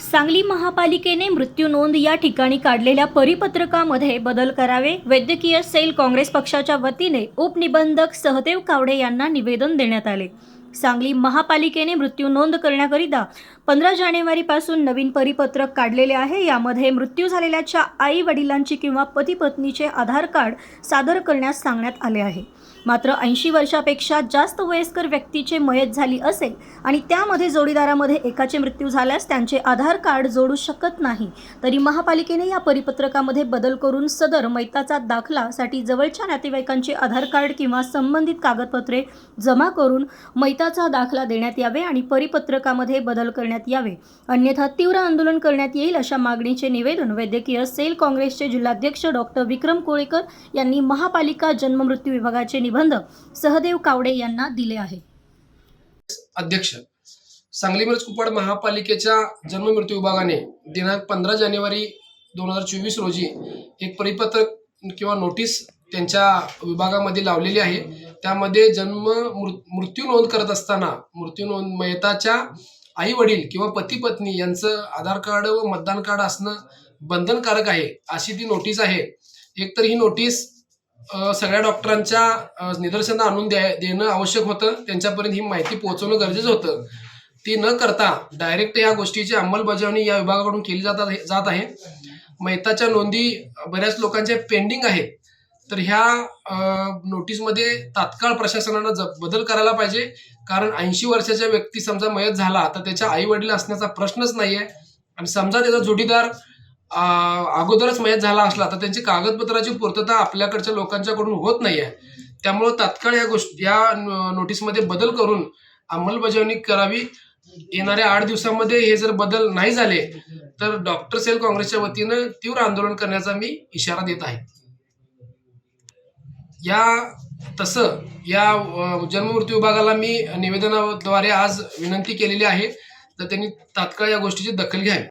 सांगली महापालिकेने मृत्यू नोंद या ठिकाणी काढलेल्या परिपत्रकामध्ये बदल करावे वैद्यकीय सेल काँग्रेस पक्षाच्या वतीने उपनिबंधक सहदेव कावडे यांना निवेदन देण्यात आले. सांगली महापालिकेने मृत्यू नोंद करण्याकरिता पंधरा जानेवारीपासून नवीन परिपत्रक काढलेले आहे. यामध्ये मृत्यू झालेल्याच्या आई वडिलांची किंवा पती पत्नीचे आधार कार्ड सादर करण्यास सांगण्यात आले आहे. मात्र ऐंशी वर्षापेक्षा जास्त वयस्कर व्यक्तीचे मयत झाली असेल आणि त्यामध्ये जोडीदारामध्ये एकाचे मृत्यू झाल्यास त्यांचे आधार कार्ड जोडू शकत नाही तरी महापालिकेने या परिपत्रकामध्ये बदल करून सदर मैताचा दाखलासाठी जवळच्या नातेवाईकांचे आधार कार्ड किंवा संबंधित कागदपत्रे जमा करून मैताचा दाखला देण्यात यावे आणि परिपत्रकामध्ये बदल करण्यात यावे. अन्यथा तीव्र आंदोलन करण्यात येईल अशा मागणीचे निवेदन वैद्यकीय सेल काँग्रेसचे जिल्हाध्यक्ष डॉक्टर विक्रम कोळेकर यांनी महापालिका जन्ममृत्यू विभागाचे निबंधक सहदेव कावडे यांना दिले आहे. अध्यक्ष सांगली मिरज कुपवाड महापालिकेच्या जन्ममृत्यू विभागाने दिनांक पंधरा जानेवारी दोन हजार चोवीस रोजी एक परिपत्रक किंवा नोटीस त्यांच्या विभागामध्ये लावलेली आहे. त्यामध्ये जन्म मृत्यू नोंद करत असताना मृत्यू नोंद मयताच्या आई वडील किंवा पती पत्नी यांचं आधार कार्ड व मतदान कार्ड असणं बंधनकारक आहे अशी ती नोटीस आहे. एकतर ही नोटीस सगळ्या डॉक्टरांच्या निदर्शनात आणून द्या देणं आवश्यक होतं. त्यांच्यापर्यंत ही माहिती पोहोचवणं गरजेचं होतं. ती न करता डायरेक्ट या गोष्टीची अंमलबजावणी या विभागाकडून केली जात आहे जात आहे. मैताच्या नोंदी बऱ्याच लोकांच्या पेंडिंग आहेत. तर ह्या नोटीसमध्ये तात्काळ प्रशासनानं ज बदल करायला पाहिजे. कारण ऐंशी वर्षाच्या व्यक्ती समजा मयत झाला तर त्याच्या आई वडील असण्याचा प्रश्नच नाही आहे आणि समजा त्याचा जोडीदार अगोदरच मयत झाला असला तर त्यांची कागदपत्राची पूर्तता आपल्याकडच्या लोकांच्याकडून होत नाही आहे त्यामुळं तात्काळ या गोष्टी या नोटीसमध्ये बदल करून अंमलबजावणी करावी. येणाऱ्या आठ दिवसामध्ये हे जर बदल नाही झाले तर डॉक्टर सेल काँग्रेसच्या वतीनं तीव्र आंदोलन करण्याचा मी इशारा देत आहे. या तसं या जन्ममृत्यू विभागाला मी निवेदनाद्वारे आज विनंती केलेली आहे. तर त्यांनी तात्काळ या गोष्टीची दखल घ्यावी.